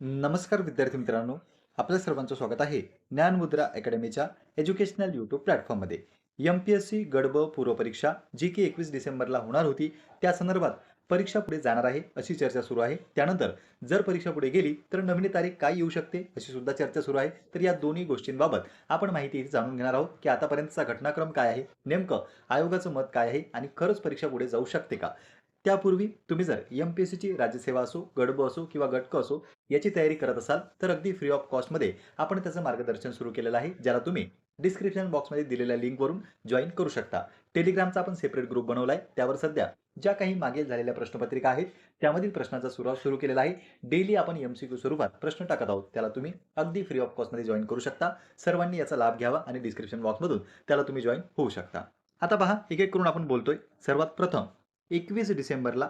नमस्कार विद्यार्थी मित्रांनो. आपल्या सर्वांचं स्वागत आहे ज्ञानमुद्रा अकॅडमीच्या एज्युकेशनल यूट्यूब प्लॅटफॉर्ममध्ये. एम पी एस सी गडब पूर्वपरीक्षा जी की एकवीस डिसेंबरला होणार होती. त्या संदर्भात परीक्षा पुढे जाणार आहे अशी चर्चा सुरू आहे. त्यानंतर जर परीक्षा पुढे गेली तर नवीन तारीख काय येऊ शकते अशी सुद्धा चर्चा सुरू आहे. तर या दोन्ही गोष्टींबाबत आपण माहिती जाणून घेणार आहोत की आतापर्यंतचा घटनाक्रम काय आहे? नेमकं आयोगाचं मत काय आहे? आणि खरंच परीक्षा पुढे जाऊ शकते का? त्यापूर्वी तुम्ही जर एम पी एस सीची राज्यसेवा असो गडब असो किंवा गटक असो याची तयारी करत असाल तर अगदी फ्री ऑफ कॉस्टमध्ये आपण त्याचं मार्गदर्शन सुरू केलेलं आहे ज्याला तुम्ही डिस्क्रिप्शन बॉक्समध्ये दिलेल्या लिंकवरून जॉईन करू शकता. टेलिग्रामचा आपण सेपरेट ग्रुप बनवला आहे त्यावर सध्या ज्या काही मागील झालेल्या प्रश्नपत्रिका आहेत त्यामधील प्रश्नाचा सुरुवात सुरू केलेला आहे. डेली आपण एम सी क्यू स्वरूपात प्रश्न टाकत आहोत त्याला तुम्ही अगदी फ्री ऑफ कॉस्टमध्ये जॉईन करू शकता. सर्वांनी याचा लाभ घ्यावा आणि डिस्क्रिप्शन बॉक्समधून त्याला तुम्ही जॉईन होऊ शकता. आता पहा एक एक करून आपण बोलतोय. सर्वात प्रथम एकवीस डिसेंबरला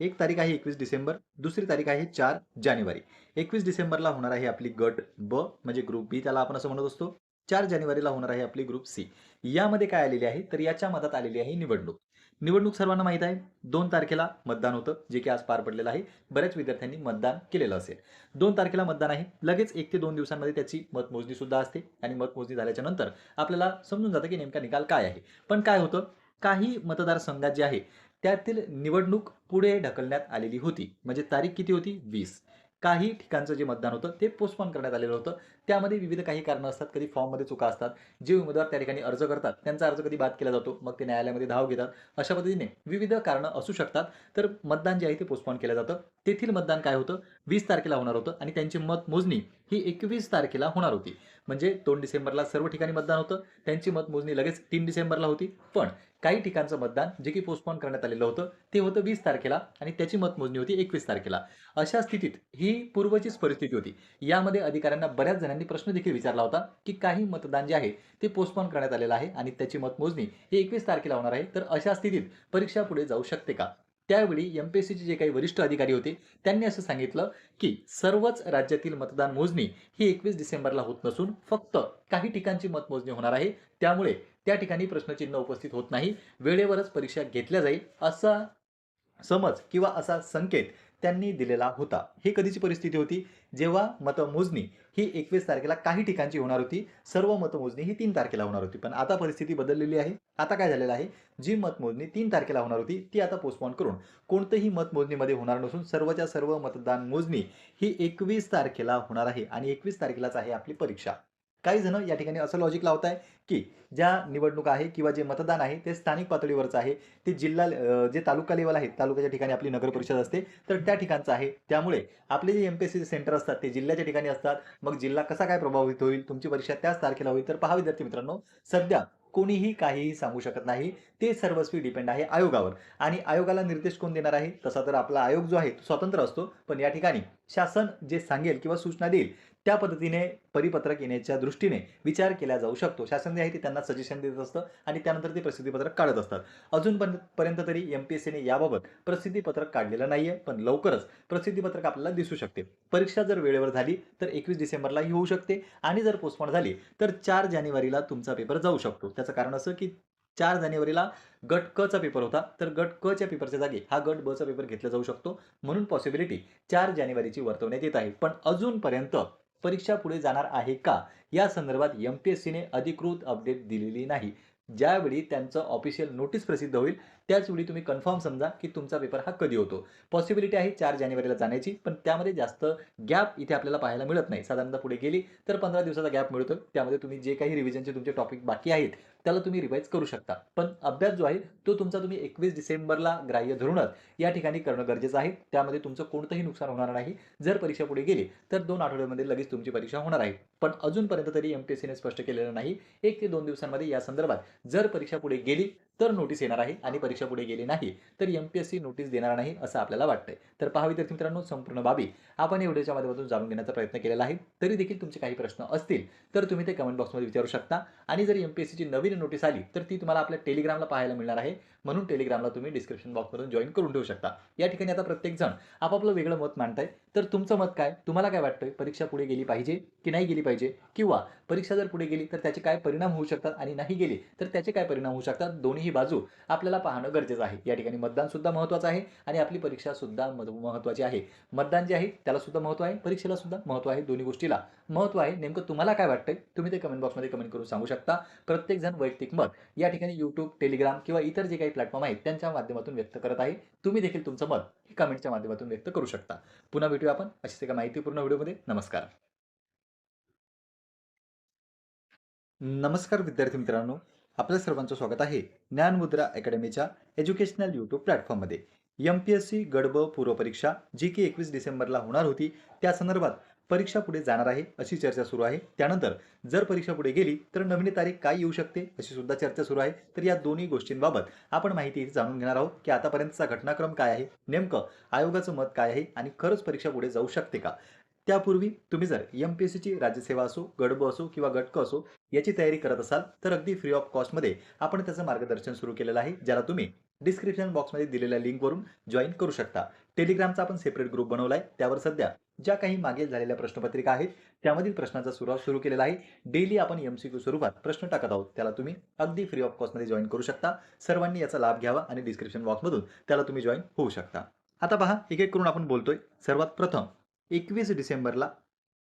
एक तारीख आहे एकवीस डिसेंबर दुसरी तारीख आहे चार जानेवारी. एकवीस डिसेंबरला होणार आहे आपली गट ब म्हणजे ग्रुप बी त्याला आपण असं म्हणत असतो. चार जानेवारीला होणार आहे आपली ग्रुप सी यामध्ये काय आलेली आहे? तर याच्या मधात आलेली आहे निवडणूक. निवडणूक सर्वांना माहीत आहे. दोन तारखेला मतदान होतं जे की आज पार पडलेलं आहे. बऱ्याच विद्यार्थ्यांनी मतदान केलेलं असेल. दोन तारखेला मतदान आहे. लगेच एक ते दोन दिवसांमध्ये त्याची मतमोजणी सुद्धा असते आणि मतमोजणी झाल्याच्यानंतर आपल्याला समजून जातं की नेमका निकाल काय आहे. पण काय होतं? काही मतदारसंघात जे आहे त्यातील निवडणूक पुढे ढकलण्यात आलेली होती. म्हणजे तारीख किती होती? वीस. काही ठिकाणचं जे मतदान होतं ते पोस्टपोन करण्यात आलेलं होतं. त्यामध्ये विविध काही कारणं असतात. कधी फॉर्ममध्ये चुका असतात. जे उमेदवार त्या ठिकाणी अर्ज करतात त्यांचा अर्ज कधी बाद केला जातो मग ते न्यायालयामध्ये धाव घेतात. अशा पद्धतीने विविध कारणं असू शकतात. तर मतदान जे आहे ते पोस्टपॉन केलं जातं. तेथील मतदान काय होतं? वीस तारखेला होणार होतं आणि त्यांची मतमोजणी ही एकवीस तारखेला होणार होती. म्हणजे दोन डिसेंबरला सर्व ठिकाणी मतदान होतं. त्यांची मतमोजणी लगेच तीन डिसेंबरला होती. पण काही ठिकाणचं मतदान जे की पोस्टपॉन करण्यात आलेलं होतं ते होतं वीस तारखेला आणि त्याची मतमोजणी होती एकवीस तारखेला. अशा स्थितीत ही पूर्वचीच परिस्थिती होती. यामध्ये अधिकाऱ्यांना बऱ्याच जणांनी प्रश्न देखील विचारला होता की काही मतदान जे आहे ते पोस्टपोन करण्यात आलेलं आहे आणि त्याची मतमोजणी ही एकवीस तारखेला होणार आहे. तर अशा स्थितीत परीक्षा पुढे जाऊ शकते का? त्यावेळी एम पी एस सीचे जे काही वरिष्ठ अधिकारी होते त्यांनी असं सांगितलं की सर्वच राज्यातील मतदान मोजणी ही एकवीस डिसेंबरला होत नसून फक्त काही ठिकाणची मतमोजणी होणार आहे. त्यामुळे त्या ठिकाणी प्रश्नचिन्ह उपस्थित होत नाही. वेळेवरच परीक्षा घेतल्या जाईल असा समज किंवा असा संकेत त्यांनी दिलेला होता. ही कधीची परिस्थिती होती? जेव्हा मतमोजणी ही एकवीस तारखेला काही ठिकाणची होणार होती सर्व मतमोजणी ही तीन तारखेला होणार होती. पण आता परिस्थिती बदललेली आहे. आता काय झालेलं आहे? जी मतमोजणी तीन तारखेला होणार होती ती आता पोस्टपॉन करून. कोणतंही मतमोजणीमध्ये होणार नसून सर्वच्या सर्व मतदान मोजणी ही एकवीस तारखेला होणार आहे. आणि एकवीस तारखेलाच आहे आपली परीक्षा. काही जण या ठिकाणी असं लॉजिक लावत आहे की ज्या निवडणूक आहे किंवा जे मतदान आहे ते स्थानिक पातळीवरचं आहे ते जिल्हा जे तालुका लेवल आहे तालुक्याच्या ठिकाणी आपली नगर परिषद असते तर त्या ठिकाणचं आहे. त्यामुळे आपले जे M P S C centre असतात ते जिल्ह्याच्या ठिकाणी असतात. मग जिल्हा कसा काय प्रभावित होईल तुमची परीक्षा त्याच तारखेला होईल. तर पहा विद्यार्थी मित्रांनो सध्या कोणीही काहीही सांगू शकत नाही. ते सर्वस्वी डिपेंड आहे आयोगावर. आणि आयोगाला निर्देश कोण देणार आहे? तसा तर आपला आयोग जो आहे तो स्वतंत्र असतो. पण या ठिकाणी शासन जे सांगेल किंवा सूचना देईल त्या पद्धतीने परिपत्रक येण्याच्या दृष्टीने विचार केला जाऊ शकतो. शासन जे आहे ते त्यांना सजेशन देत असतं आणि त्यानंतर ते प्रसिद्धीपत्रक काढत असतात. अजून पर्यंत तरी एम पी एस सीने याबाबत प्रसिद्धीपत्रक काढलेलं नाही आहे पण लवकरच प्रसिद्धीपत्रक आपल्याला दिसू शकते. परीक्षा जर वेळेवर झाली तर एकवीस डिसेंबरलाही होऊ शकते आणि जर पोस्टपोन झाली तर चार जानेवारीला तुमचा पेपर जाऊ शकतो. त्याचं कारण असं की चार जानेवारीला गट क चा पेपर होता तर गट क च्या पेपरच्या जागी हा गट ब चा पेपर घेतला जाऊ शकतो. म्हणून पॉसिबिलिटी चार जानेवारीची वर्तवण्यात येत आहे. पण अजूनपर्यंत परीक्षा पुढे जाणार आहे का? या संदर्भात एम पी एस सीने अधिकृत अपडेट दिलेली नाही. ज्यावेळी त्यांचं ऑफिशियल नोटीस प्रसिद्ध होईल त्याचवेळी तुम्ही कन्फर्म समजा की तुमचा पेपर हा कधी होतो. पॉसिबिलिटी आहे चार जानेवारीला जाण्याची पण त्यामध्ये जास्त गॅप इथे आपल्याला पाहायला मिळत नाही. साधारणतः पुढे गेली तर पंधरा दिवसाचा गॅप मिळतो त्यामध्ये तुम्ही जे काही रिव्हिजनचे तुमचे टॉपिक बाकी आहेत त्याला तुम्ही रिवाईज करू शकता. पण अभ्यास जो आहे तो तुमचा तुम्ही एकवीस डिसेंबरला ग्राह्य धरूनच या ठिकाणी करणं गरजेचं आहे. त्यामध्ये तुमचं कोणतंही नुकसान होणार नाही. जर परीक्षा पुढे गेली तर दोन आठवड्यामध्ये लगेच तुमची परीक्षा होणार आहे. पण अजूनपर्यंत तरी एम पी एस सीने स्पष्ट केलेलं नाही. एक ते दोन दिवसांमध्ये या संदर्भात जर परीक्षा पुढे गेली तर नोटीस येणार आहे आणि परीक्षा पुढे गेली नाही तर M P S C notice देणार नाही असं आपल्याला वाटतंय. तर पहा विद्यार्थी मित्रांनो संपूर्ण बाबी आपण या व्हिडिओच्या माध्यमातून जाणून घेण्याचा प्रयत्न केलेला आहे. तरी देखील तुमचे काही प्रश्न असतील तर तुम्ही ते कमेंट बॉक्समध्ये विचारू शकता. आणि जर एम पी एस सीची नवीन नोटीस आली तर ती तुम्हाला आपल्या टेलिग्रामला पाहायला मिळणार आहे. म्हणून टेलिग्रामला तुम्ही डिस्क्रिप्शन बॉक्समधून जॉईन करून ठेवू शकता. या ठिकाणी आता प्रत्येकजण आपापलं वेगळं मत मांडताय. तर तुमचं मत काय? तुम्हाला काय वाटतंय? परीक्षा पुढे गेली पाहिजे की नाही गेली पाहिजे? किंवा परीक्षा जर पुढे गेली तर त्याचे काय परिणाम होऊ शकतात आणि नाही गेली तर त्याचे काय परिणाम होऊ शकतात? दोन्ही ही बाजू आपल्याला पाहणं गरजेचं आहे. या ठिकाणी मतदान सुद्धा महत्त्वाचं आहे आणि आपली परीक्षा सुद्धा महत्वाची महत्त्वाची आहे. मतदान जे आहे त्याला सुद्धा महत्त्व आहे. परीक्षेला सुद्धा महत्त्व आहे दोन्ही गोष्टीला. महत्त्व आहे नेमकं तुम्हाला काय वाटतंय? तुम्ही ते कमेंट बॉक्समध्ये कमेंट करून सांगू शकता. प्रत्येकजण वैयक्तिक मत या ठिकाणी यूट्यूब टेलिग्राम किंवा इतर जे काही प्लॅटफॉर्म आहेत त्यांच्या माध्यमातून व्यक्त करत आहे. तुम्ही देखील तुमचं मत हे कमेंटच्या माध्यमातून व्यक्त करू शकता. पुन्हा भेटूया आपण अशीच एका माहितीपूर्ण व्हिडिओमध्ये. नमस्कार. नमस्कार विद्यार्थी मित्रांनो. आपल्या सर्वांचं स्वागत आहे ज्ञानमुद्रा अकॅडमीच्या एज्युकेशनल यूट्यूब प्लॅटफॉर्ममध्ये. एम पी एस सी गडब पूर्व परीक्षा जी की एकवीस डिसेंबरला होणार होती त्या संदर्भात परीक्षा पुढे जाणार आहे अशी चर्चा सुरू आहे. त्यानंतर जर परीक्षा पुढे गेली तर नवीन तारीख काय येऊ शकते अशी सुद्धा चर्चा सुरू आहे. तर या दोन्ही गोष्टींबाबत आपण माहिती जाणून घेणार आहोत की आतापर्यंतचा घटनाक्रम काय आहे नेमकं आयोगाचं मत काय आहे आणि खरंच परीक्षा पुढे जाऊ शकते का? त्यापूर्वी तुम्ही जर एम पी एस सीची राज्यसेवा असो गडब असो किंवा गटक असो याची तयारी करत असाल तर अगदी फ्री ऑफ कॉस्टमध्ये आपण त्याचं मार्गदर्शन सुरू केलेलं आहे ज्याला तुम्ही डिस्क्रिप्शन बॉक्समध्ये दिलेल्या लिंकवरून जॉईन करू शकता. टेलिग्रामचा आपण सेपरेट ग्रुप बनवला आहे त्यावर सध्या ज्या काही मागे झालेल्या प्रश्नपत्रिका आहेत त्यामधील प्रश्नांचा सुरुवात सुरू केलेला आहे. डेली आपण एम सी क्यू स्वरूपात प्रश्न टाकत आहोत त्याला तुम्ही अगदी फ्री ऑफ कॉस्टमध्ये जॉईन करू शकता. सर्वांनी याचा लाभ घ्यावा आणि डिस्क्रिप्शन बॉक्समधून त्याला तुम्ही जॉईन होऊ शकता. आता पहा एक एक करून आपण बोलतोय. सर्वात प्रथम एकवीस डिसेंबरला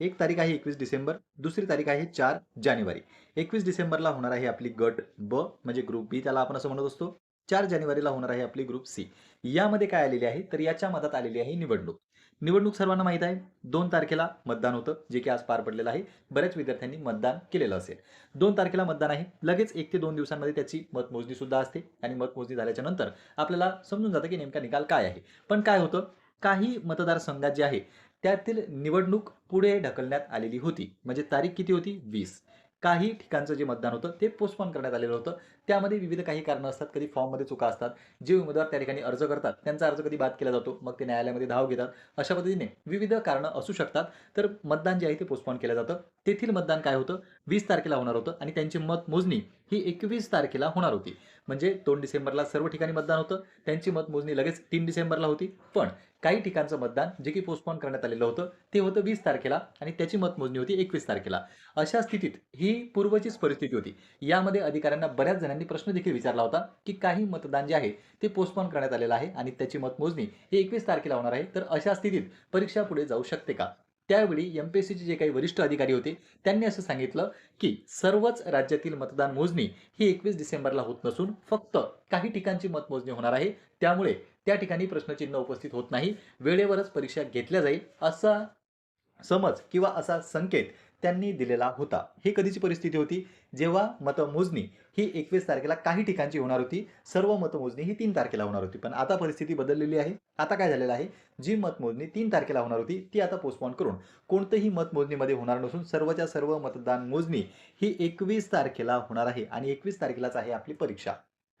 एक तारीख आहे एकवीस डिसेंबर दुसरी तारीख आहे चार जानेवारी. एकवीस डिसेंबरला होणार आहे आपली गट ब म्हणजे ग्रुप बी त्याला आपण असं म्हणत असतो. चार जानेवारीला होणार आहे आपली ग्रुप सी यामध्ये काय आलेली आहे? तर याच्या मतात आलेली आहे निवडणूक. निवडणूक सर्वांना माहीत आहे. दोन तारखेला मतदान होतं जे की आज पार पडलेलं आहे. बऱ्याच विद्यार्थ्यांनी मतदान केलेलं असेल. दोन तारखेला मतदान आहे. लगेच एक ते दोन दिवसांमध्ये त्याची मतमोजणी सुद्धा असते आणि मतमोजणी झाल्याच्यानंतर आपल्याला समजून जातं की नेमका निकाल काय आहे. पण काय होतं? काही मतदारसंघात जे आहे त्यातील निवडणूक पुढे ढकलण्यात आलेली होती. म्हणजे तारीख किती होती? वीस. काही ठिकाणचं जे मतदान होतं ते पोस्टपोन करण्यात आलेलं होतं. त्यामध्ये विविध काही कारणं असतात. कधी फॉर्ममध्ये चुका असतात. जे उमेदवार त्या ठिकाणी अर्ज करतात त्यांचा अर्ज कधी बाद केला जातो मग ते न्यायालयामध्ये धाव घेतात. अशा पद्धतीने विविध कारणं असू शकतात. तर मतदान जे आहे ते पोस्टपॉन केलं जातं. तेथील मतदान काय होतं? वीस तारखेला होणार होतं आणि त्यांची मत मोजणी ही एकवीस तारखेला होणार होती. म्हणजे दोन डिसेंबरला सर्व ठिकाणी मतदान होतं. त्यांची मतमोजणी लगेच तीन डिसेंबरला होती. पण काही ठिकाणचं मतदान जे की पोस्टपोन करण्यात आलेलं होतं ते होतं वीस तारखेला आणि त्याची मतमोजणी होती एकवीस तारखेला. अशा स्थितीत ही पूर्वचीच परिस्थिती होती. यामध्ये अधिकाऱ्यांना बऱ्याच जणांनी प्रश्न देखील विचारला होता की काही मतदान जे आहे ते पोस्टपोन करण्यात आलेलं आहे आणि त्याची मतमोजणी ही एकवीस तारखेला होणार आहे. तर अशा स्थितीत परीक्षा पुढे जाऊ शकते का? त्यावेळी एम पी एस सीचे जे काही वरिष्ठ अधिकारी होते त्यांनी असं सांगितलं की सर्वच राज्यातील मतदान मोजणी ही एकवीस डिसेंबरला होत नसून फक्त काही ठिकाणची मतमोजणी होणार आहे. त्यामुळे त्या ठिकाणी प्रश्नचिन्ह उपस्थित होत नाही. वेळेवरच परीक्षा घेतल्या जाईल असा समज किंवा असा संकेत त्यांनी दिलेला होता. ही कधीची परिस्थिती होती? जेव्हा मतमोजणी ही एकवीस तारखेला काही ठिकाणची होणार होती सर्व मतमोजणी ही तीन तारखेला होणार होती. पण आता परिस्थिती बदललेली आहे. आता काय झालेलं आहे? जी मतमोजणी तीन तारखेला होणार होती ती आता पोस्टपॉन करून कोणतंही मतमोजणीमध्ये होणार नसून सर्वच्या सर्व मतदान मोजणी ही एकवीस तारखेला होणार आहे आणि एकवीस तारखेलाच आहे आपली परीक्षा.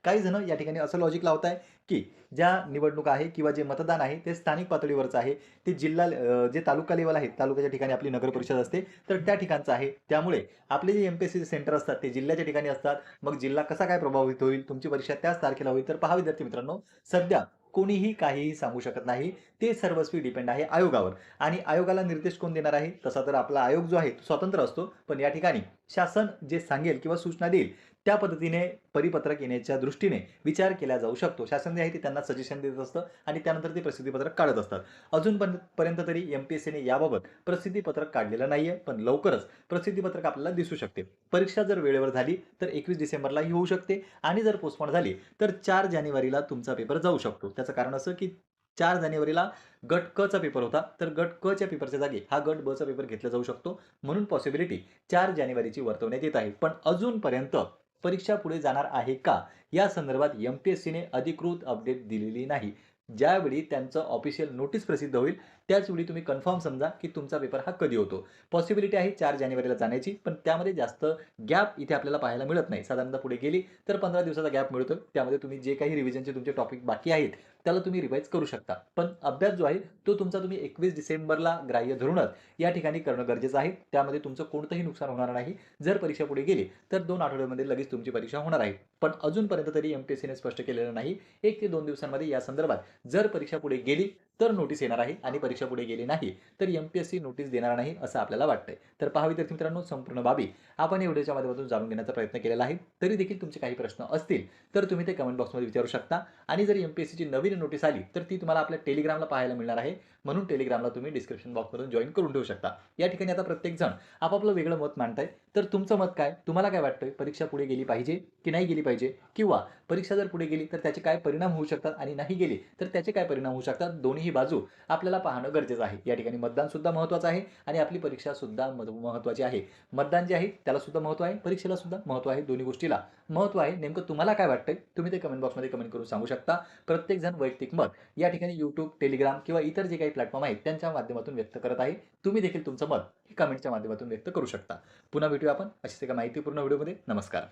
काही जण या ठिकाणी असं लॉजिक लावत आहे की ज्या निवडणूक आहे किंवा जे मतदान आहे ते स्थानिक पातळीवरचं आहे ते जिल्हा जे तालुका लेवल आहे तालुक्याच्या ठिकाणी आपली नगर परिषद असते तर त्या ठिकाणचं आहे. त्यामुळे आपले जे एम पी एस सीचे सेंटर असतात ते जिल्ह्याच्या ठिकाणी असतात. मग जिल्हा कसा काय प्रभावित होईल तुमची परीक्षा त्याच तारखेला होईल तर पहा विद्यार्थी मित्रांनो सध्या कोणीही काहीही सांगू शकत नाही. ते सर्वस्वी डिपेंड आहे आयोगावर. आणि आयोगाला निर्देश कोण देणार आहे? तसा तर आपला आयोग जो आहे तो स्वतंत्र असतो. पण या ठिकाणी शासन जे सांगेल किंवा सूचना देईल त्या पद्धतीने परिपत्रक येण्याच्या दृष्टीने विचार केला जाऊ शकतो. शासन जे आहे ते त्यांना सजेशन देत असतं आणि त्यानंतर ते प्रसिद्धीपत्रक काढत असतात. अजून पर्यंत तरी एम पी एस सीने याबाबत प्रसिद्धीपत्रक काढलेलं नाही आहे पण लवकरच प्रसिद्धीपत्रक आपल्याला दिसू शकते. परीक्षा जर वेळेवर झाली तर एकवीस डिसेंबरलाही होऊ शकते आणि जर पोस्टपोन झाली तर चार जानेवारीला तुमचा पेपर जाऊ शकतो. त्याचं कारण असं की चार जानेवारीला गट क चा पेपर होता तर गट क च्या पेपरच्या जागी हा गट ब चा पेपर घेतला जाऊ शकतो. म्हणून पॉसिबिलिटी चार जानेवारीची वर्तवण्यात येत आहे. पण अजूनपर्यंत परीक्षा पुढे जाणार आहे का? या संदर्भात एम पी एस सीने अधिकृत अपडेट दिलेली नाही. ज्यावेळी त्यांचं ऑफिशियल नोटीस प्रसिद्ध होईल त्याचवेळी तुम्ही कन्फर्म समजा की तुमचा पेपर हा कधी होतो. पॉसिबिलिटी आहे चार जानेवारीला जाण्याची पण त्यामध्ये जास्त गॅप इथे आपल्याला पाहायला मिळत नाही. साधारणतः पुढे गेली तर पंधरा दिवसाचा गॅप मिळतो त्यामध्ये तुम्ही जे काही रिव्हिजनचे तुमचे टॉपिक बाकी आहेत त्याला तुम्ही रिवाईज करू शकता. पण अभ्यास जो आहे तो तुमचा तुम्ही एकवीस डिसेंबरला ग्राह्य धरूनच या ठिकाणी करणं गरजेचं आहे. त्यामध्ये तुमचं कोणतंही नुकसान होणार नाही. जर परीक्षा पुढे गेली तर दोन आठवड्यामध्ये लगेच तुमची परीक्षा होणार आहे. पण अजूनपर्यंत तरी एम पी एस सीने स्पष्ट केलेलं नाही. एक ते दोन दिवसांमध्ये या संदर्भात जर परीक्षा पुढे गेली तर नोटीस येणार आहे आणि परीक्षा पुढे गेली नाही तर M P S C notice देणार नाही असं आपल्याला वाटतंय. तर पहा विद्यार्थी मित्रांनो संपूर्ण बाबी आपण या व्हिडिओच्या माध्यमातून जाणून घेण्याचा प्रयत्न केलेला आहे. तरी देखील तुमचे काही प्रश्न असतील तर तुम्ही ते कमेंट बॉक्समध्ये विचारू शकता. आणि जर एम पी एस सीची नवीन नोटीस आली तर ती तुम्हाला आपल्या टेलिग्रामला पाहायला मिळणार आहे. म्हणून टेलिग्रामला तुम्ही डिस्क्रिप्शन बॉक्समधून जॉईन करून ठेवू शकता. या ठिकाणी आता प्रत्येक जण आपापलं वेगळं मत मांडताय तर तुमचं मत काय? तुम्हाला काय वाटतंय? परीक्षा पुढे गेली पाहिजे की नाही गेली पाहिजे? किंवा परीक्षा जर पुढे गेली तर त्याचे काय परिणाम होऊ शकतात आणि नाही गेली तर त्याचे काय परिणाम होऊ शकतात? दोन्ही बाजू आपल्याला पाहणं गरजेचं आहे. या ठिकाणी मतदान सुद्धा महत्त्वाचं आहे आणि आपली परीक्षा सुद्धा महत्त्वाची आहे. मतदान जे आहे त्याला सुद्धा महत्त्व आहे. परीक्षेला सुद्धा महत्त्व आहे दोन्ही गोष्टीला. महत्त्व आहे नेमकं तुम्हाला काय वाटतंय? तुम्ही ते कमेंट बॉक्समध्ये कमेंट करून सांगू शकता. प्रत्येक जण वैयक्तिक मत या ठिकाणी यूट्यूब टेलिग्राम किंवा इतर जे काही प्लॅटफॉर्म आहेत त्यांच्या माध्यमातून व्यक्त करत आहे. तुम्ही देखील तुमचं मत हे कमेंटच्या माध्यमातून व्यक्त करू शकता. पुन्हा भेटूया आपण अशीच एका माहितीपूर्ण व्हिडिओमध्ये. नमस्कार.